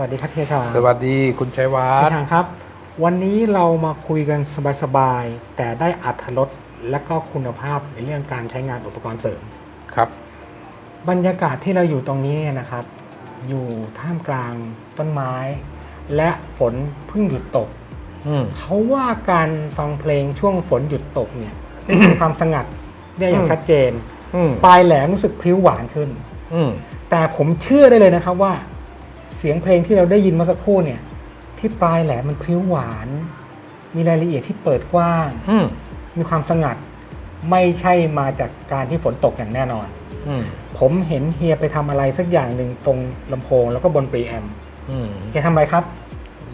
วัสดีครับพี่ชาสวัสดีคุณชัยวัพี่ฒน์ชางครับ วันนี้เรามาคุยกันสบายๆแต่ได้อัธรสและก็คุณภาพในเรื่องการใช้งานอุปกรณ์เสริมครับ บรรยากาศที่เราอยู่ตรงนี้เนี่ยนะครับ อยู่ท่ามกลางต้นไม้ และฝนเพิ่งหยุดตกอืมเขาว่าการฟังเพลงช่วงฝนหยุดตกเนี่ยมีความสงัดได้อย่างอืมชัดเจนอืมปลายแหลมรู้สึกพลิ้วหวานขึ้นอืมแต่ผมเชื่อได้เลยนะครับว่า เสียงเพลงที่เราได้ยินเมื่อสักครู่เนี่ย ที่ปลายแหลมมันพลิ้วหวาน มีรายละเอียดที่เปิดกว้าง อืมมีความสงัด ไม่ใช่มาจากการที่ฝนตกอย่างแน่นอน อืมผมเห็นเฮียไปทำอะไรสักอย่างหนึ่งตรงลำโพงแล้วก็บนปรีแอมอืมเฮียทำอะไรครับ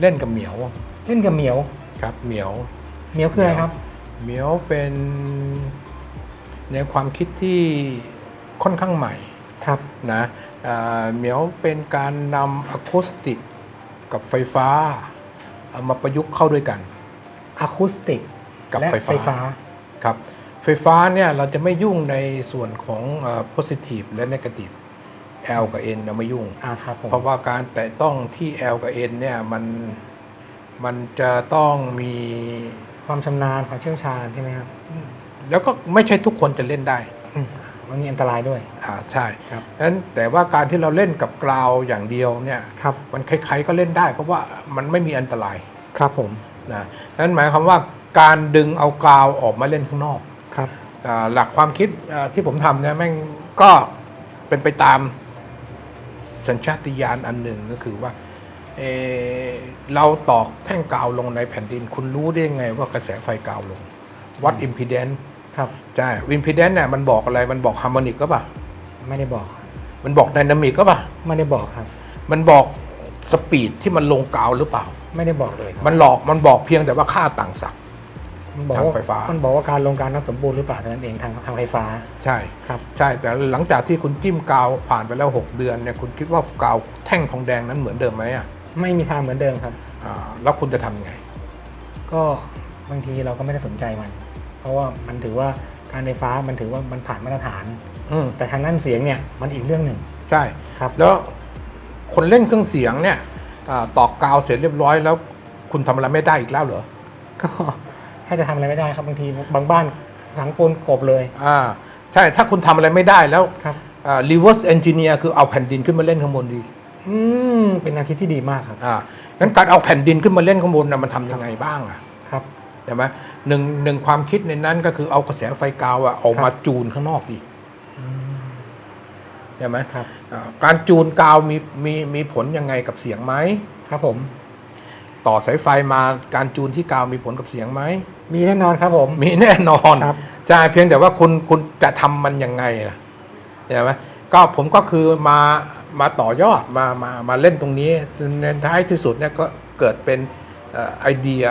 เล่นกับเหมียวเล่นกับเหมียว ครับเหมียว เหมียวคืออะไรครับ เหมียวเป็นแนวความคิดที่ค่อนข้างใหม่ครับนะอ่า เหมียวเป็นการนำอะคูสติกกับไฟฟ้าเอามาประยุกต์เข้าด้วยกันอะคูสติกกับและไฟไฟฟ้าฟ้าครับไฟฟ้าเนี่ยเราจะไม่ยุ่งในส่วนของเอ่อ positive และ negative L กับ N เราไม่ยุ่งอ่าครับผมเพราะว่าการแตะต้องที่ L กับ N เนี่ยมันมันจะต้องมีความชำนาญความเชี่ยวชาญใช่ไหมครับ แล้วก็ไม่ใช่ทุกคนจะเล่นได้อื มมันมีอันตรายด้วย อ่าใช่ครับนั้นแต่ว่าการที่เราเล่นกับกราวอย่างเดียวเนี่ยครับ มันใครๆก็เล่นได้ เพราะว่ามันไม่มีอันตรายครับผมนะนั้นหมายความว่าการดึงเอากราวออกมาเล่นข้างนอกครับอ่าหลักความคิดอ่าที่ผมทำเนี่ยแม่งก็เป็นไปตามสัญชาตญาณอันหนึ่งก็คือว่าเอ่อเราตอกแท่งกาวลงในแผ่นดิน คุณรู้ได้ยังไงว่ากระแสไฟกาวลงวัดอิมพีเดน ครับ ใช่อิมพีเดนเนี่ยมันบอกอะไรมันบอกฮาร์โมนิกก็ปล่ะไม่ได้บอก มันบอกไดนามิกก็ปล่ะไม่ได้บอกครับ มันบอกสปีดที่มันลงกาวหรือเปล่า ไม่ได้บอกเลยครับมันหลอกมันบอกเพียงแต่ว่าค่าต่างศักย์ มันบอกทางว่าไฟฟ้ามั นบอกว่าการลงการนับสมบูรณ์หรือเปล่าเท่านั้นเองทางทางไฟฟ้าใช่ ครับ ใช่แต่หลังจากที่คุณจิ้มกาวผ่านไปแล้ว 6 เดือนเนี่ยคุณคิดว่ากาวแท่งทองแดงนั้นเหมือนเดิมไหมอะไม่มีทางเหมือนเดิมครับ อ่าแล้วคุณจะทำยังไง ก็บางทีเราก็ไม่ได้สนใจมัน เพราะว่ามันถือว่าการไฟฟ้ามันถือว่ามันผ่านมาตรฐาน อืมแต่ทางด้านเสียงเนี่ยมันอีกเรื่องหนึ่งใช่ ครับแล้วคนเล่นเครื่องเสียงเนี่ยอาตอกกาวเสร็จเรียบร้อยแล้ว คุณทำอะไรไม่ได้อีกแล้วเหรอก็แค่จะทำอะไรไม่ได้ครับบางทีบางบ้านหลังปูนกบเลยอ่าใช่ถ้าคุณทำอะไรไม่ได้แล้วครับ อ่า reverse engineer คือเอาแผ่นดินขึ้นมาเล่นข้างบนดีอืมเป็นแนวคิดที่ดีมากครับ อ่างั้นการเอาแผ่นดินขึ้นมาเล่นข้างบนนะมันทำยังไงบ้างอะ ครับใช่ไหมหนึ่งหนึ่งความคิดในนั้นก็คือเอากระแสไฟกาวอะออกครับมาจูนข้างนอกดีอืมใช่ไหมครับอ่าการจูนกาวมีมีมีผลยังไงกับเสียงไหมครับผม ต่อสายไฟมาการจูนที่กาวมีผลกับเสียงไหมมีแน่นอนครับผม มีแน่นอนครับใช่เพียงแต่ว่าคุณคุณจะทำมันยังไงล่ะใช่ไหมก็ผมก็คือมามาต่อยอดมามามาเล่นตรงนี้ในท้ายที่สุดเนี่ยก็เกิดเป็นเอ่อไอเดีย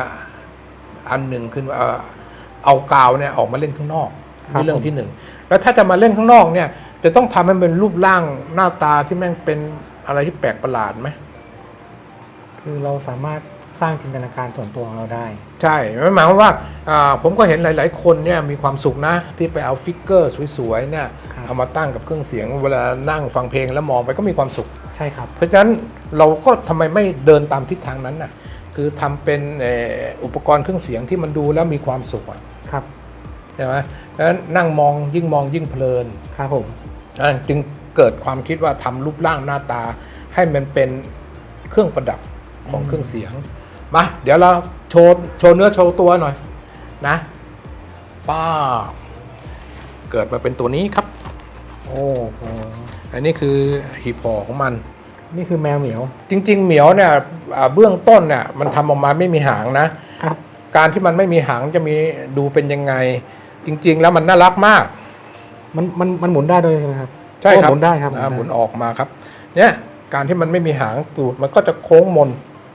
อันหนึ่งขึ้นว่าเอ่อเอากาวเนี่ยออกมาเล่นข้างนอกครับนี่เรื่องที่หนึ่งแล้วถ้าจะมาเล่นข้างนอกเนี่ย จะต้องทำให้มันเป็นรูปร่างหน้าตาที่แม่งเป็นอะไรที่แปลกประหลาดไหมคือเราสามารถสร้างจินตนาการส่วนตัวของเราได้ ใช่หมายความว่าอ่าผมก็เห็นหลาย ๆ คนเนี่ยมีความสุขนะ ที่ไปเอาฟิกเกอร์สวยๆเนี่ยครับเอามาตั้งกับเครื่องเสียงเวลานั่งฟังเพลงแล้วมองไปก็มีความสุขใช่ครับ เพราะฉะนั้นเราก็ทำไมไม่เดินตามทิศทางนั้นน่ะ คือทำเป็นเอ่ออุปกรณ์เครื่องเสียงที่มันดูแล้วมีความสุขอะครับใช่ไหมเพราะฉะนั้นนั่งมองยิ่งมองยิ่งเพลินครับผมอ่าจึงเกิดความคิดว่าทำรูปร่างหน้าตา ให้มันเป็นเครื่องประดับของเครื่องเสียงมาเดี๋ยวเราโชว์โชว์เนื้อโชว์ตัวหน่อยนะ ป้าบเกิดมาเป็นตัวนี้ครับ โอ้โหอันนี้คือหีบห่อของมัน นี่คือแมวเหมียว จริง ๆ เหมียวเนี่ยอ่าเบื้องต้นเนี่ยมันทำออกมาไม่มีหางนะ ครับ การที่มันไม่มีหางจะมีดูเป็นยังไง จริง ๆ แล้วมันน่ารักมาก มันมันมันหมุนได้ด้วยใช่ไหมครับใช่ครับโอ้หมุนได้ครับอ่าหมุนออกมาครับ เนี่ยการที่มันไม่มีหางตูดมันก็จะโค้งมน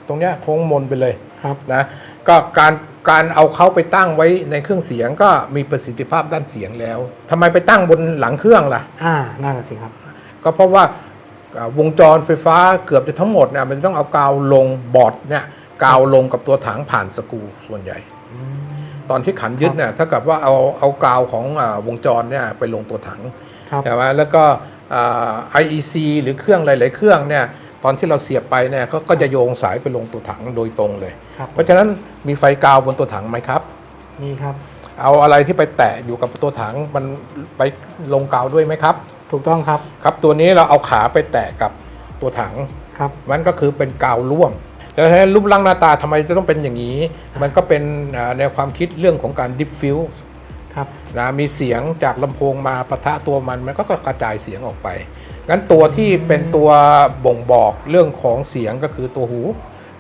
ตรงเนี้ยโค้งมนไปเลยครับ นะก็การการเอาเขาไปตั้งไว้ในเครื่องเสียงก็มีประสิทธิภาพด้านเสียงแล้วทำไมไปตั้งบนหลังเครื่องล่ะ อ่านั่นแหะสิครับ ก็เพราะว่าอ่า วงจรไฟฟ้าเกือบจะทั้งหมดเนี่ยมันจะต้องเอากาวลงบอร์ดเนี่ยกาวลงกับตัวถังผ่านสกรูส่วนใหญ่อืมตอนที่ขันยึดเนี่ยถ้ากับว่าเอาเอากาวของอาวงจรเนี่ยไปลงตัวถังครับใช่ไหมแล้วก็อ่า IEC หรือเครื่องหลาย ๆ เครื่องเนี่ยตอนที่เราเสียบไปเนี่ยก็ก็จะโยงสายไปลงตัวถังโดยตรงเลยครับเพราะฉะนั้นมีไฟกาวบนตัวถังไหมครับนี่ครับ เอาอะไรที่ไปแตะอยู่กับตัวถังมันไปลงกาวด้วยไหมครับ ถูกต้องครับ ครับตัวนี้เราเอาขาไปแตะกับตัวถังครับ มันก็คือเป็นกาวร่วมแล้วให้รูปร่างหน้าตาทำไมจะต้องเป็นอย่างนี้ มันก็เป็นอ่าแนวความคิดเรื่องของการดิฟฟิวครับนะมีเสียงจากลำโพงมาปะทะตัวมันมันก็กระจายเสียงออกไปงั้นตัวที่เป็นตัวบ่งบอกเรื่องของเสียงก็คือตัวหู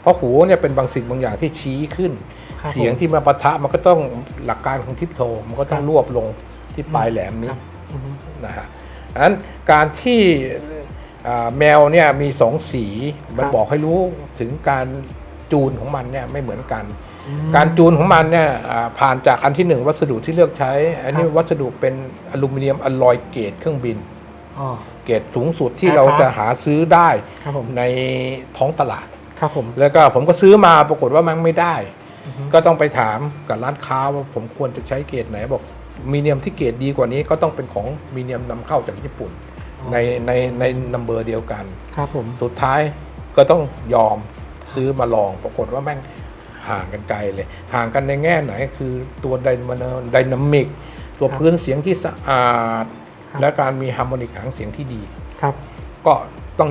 เพราะหูเนี่ยเป็นบางสิ่งบางอย่างที่ชี้ขึ้นครับเสียงผมที่มาปะทะมันก็ต้องหลักการของทิปโทมันก็ต้องครับรวบลงที่ปลายแหลมนี้ครับอือฮึนะฮะ อันนั้นการที่อ่าแมวเนี่ยมีสองสีมันบอกให้รู้ถึงการจูนของมันเนี่ยไม่เหมือนกันอืมการจูนของมันเนี่ยอ่าผ่านจากอันที่หนึ่งวัสดุที่เลือกใช้ อันนี้ครับวัสดุเป็นอลูมิเนียมอลลอยเกรดเครื่องบินอ๋อเกรดสูงสุดที่ครับเราจะหาซื้อได้ครับผมในท้องตลาดครับผมแล้วก็ผมก็ซื้อมาปรากฏว่ามันไม่ได้อือฮึก็ต้องไปถามกับร้านค้าว่าผมควรจะใช้เกรดไหนบอก มีเนียมที่เกรดดีกว่านี้ก็ต้องเป็นของมีเนียมนำเข้าจากญี่ปุ่น ในในในนัมเบอร์เดียวกัน ครับผม สุดท้ายก็ต้องยอมซื้อมาลอง ปรากฏว่าแม่งห่างกันไกลเลย ห่างกันในแง่ไหนคือตัวไดไดนามิกตัวพื้นเสียงที่สะอาด ครับ และการมีฮาร์โมนิกหางเสียงที่ดี ครับ ก็ต้อง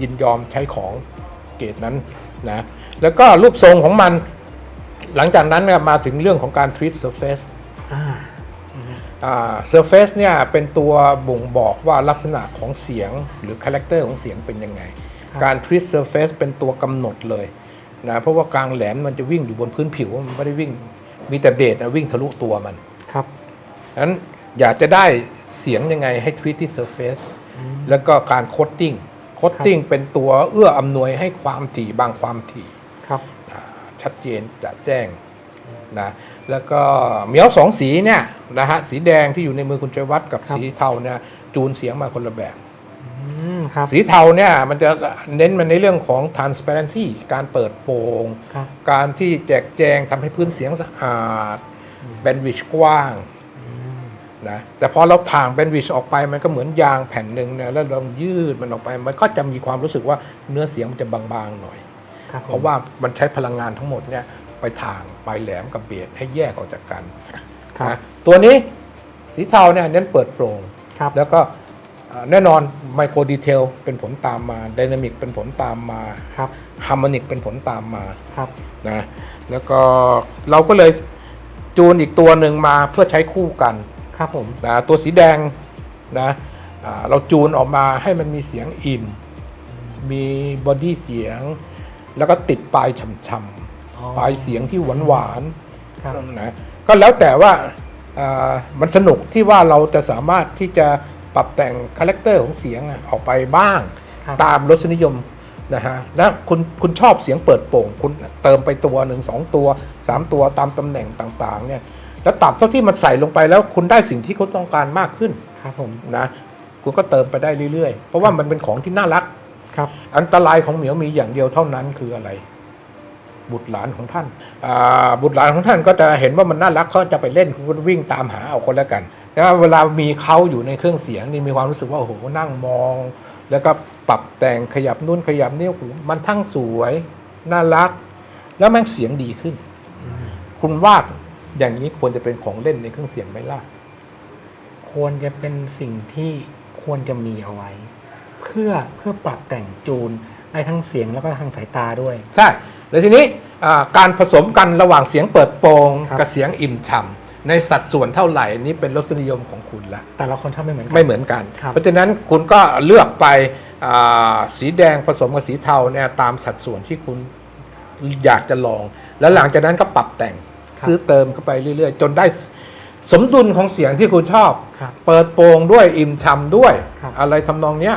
ยินยอมใช้ของเกรดนั้นนะแล้วก็รูปทรงของมัน หลังจากนั้นเนี่ยมาถึงเรื่องของการ treat surface อ่า อ่า surface เนี่ยเป็นตัวบ่งบอกว่าลักษณะของเสียงหรือคาแรคเตอร์ของเสียงเป็นยังไงครับการ treat surface เป็นตัวกำหนดเลยนะเพราะว่ากลางแหลมมันจะวิ่งอยู่บนพื้นผิวมันไม่ได้วิ่งมีแต่เบสนะวิ่งทะลุตัวมันครับฉะนั้นอยากจะได้เสียงยังไงให้ treat ที่ surface อืมแล้วก็การ coating coating เป็นตัวเอื้ออำนวยให้ความถี่บางความถี่ครับอ่าชัดเจนจะแจ้ง นะแล้วก็เหมียวสองสีเนี่ยนะฮะสีแดงที่อยู่ในมือคุณชัยวัฒน์กับครับสีเทาเนี่ยจูนเสียงมาคนละแบบอืมครับสีเทาเนี่ยมันจะเน้นมันในเรื่องของ transparency การเปิดโปร่งครับการที่แจกแจงทำให้พื้นเสียงสะอาดแบนวิชกว้างอืมนะแต่พอเราถ่างแบนวิชออกไปมันก็เหมือนยางแผ่นหนึ่งเนี่ยแล้วเรายืดมันออกไป มันก็จะมีความรู้สึกว่าเนื้อเสียงมันจะบางๆหน่อยครับผมเพราะว่ามันใช้พลังงานทั้งหมดเนี่ย ไปทางปลายแหลมกับเบสให้แยกออกจากกันครับนะตัวนี้สีเทาเนี่ยเน้นเปิดโปร่งครับ แล้วก็เอ่อแน่นอนไมโครดีเทลเป็นผลตามมาดินามิกเป็นผลตามมาครับฮาร์โมนิกเป็นผลตามมาครับนะแล้วก็เราก็เลยจูนอีกตัวหนึ่งมาเพื่อใช้คู่กันครับผมนะตัวสีแดงนะอ่าเราจูนออกมาให้มันมีเสียงอิ่ม มีบอดี้เสียง แล้วก็ติดปลายช่ำอ๋อๆ ปลายเสียงที่หวานหวานๆครับนะก็แล้วแต่ว่าอ่ามันสนุกที่ว่าเราจะสามารถที่จะปรับแต่งคาแรคเตอร์ของเสียงอะออกไปบ้างครับตามรสนิยมนะฮะแล้วคุณคุณชอบเสียงเปิดโป่ง คุณเติมไปตัวหนึ่งสองตัวสามตัวตามตำแหน่งต่างๆเนี่ยแล้วตับเท่าที่มันใส่ลงไปแล้วคุณได้สิ่งที่เขาต้องการมากขึ้นครับผมนะคุณก็เติมไปได้เรื่อยๆ เพราะว่ามันเป็นของที่น่ารักครับ อันตรายของเหมียวมีอย่างเดียวเท่านั้นคืออะไร บุตรหลานของท่านอ่าบุตรหลานของท่านก็จะเห็นว่ามันน่ารักเขาจะไปเล่นคุณก็วิ่งตามหาเอาคนแล้วกันนะเวลามีเขาอยู่ในเครื่องเสียงนี่มีความรู้สึกว่าโอ้โหนั่งมอง แล้วก็ปรับแต่งขยับนู่นขยับนี่โอ้โหมันทั้งสวยน่ารัก แล้วแม่งเสียงดีขึ้น คุณว่าอย่างนี้ควรจะเป็นของเล่นในเครื่องเสียงไหมล่ะควรจะเป็นสิ่งที่ควรจะมีเอาไว้ เพื่อเพื่อปรับแต่งจูนในทั้งเสียงแล้วก็ทางสายตาด้วย ใช่ แล้วทีนี้อ่าการผสมกันระหว่างเสียงเปิดโปงครับกับเสียงอิ่มฉ่ำในสัดส่วนเท่าไหร่นี่เป็นรสนิยมของคุณละแต่ละคนชอบไม่เหมือนกัไม่เหมือนกันครับเพราะฉะนั้นคุณก็เลือกไปอ่าสีแดงผสมกับสีเทาเนี่ยตามสัดส่วนที่คุณอยากจะลอง แล้วหลังจากนั้นก็ปรับแต่งซื้อเติมเข้าไปเรื่อย ๆ จนได้สมดุลของเสียงที่คุณชอบครับเปิดโปงด้วยอิ่มฉ่ำด้วยครับอะไรทำนองเนี้ย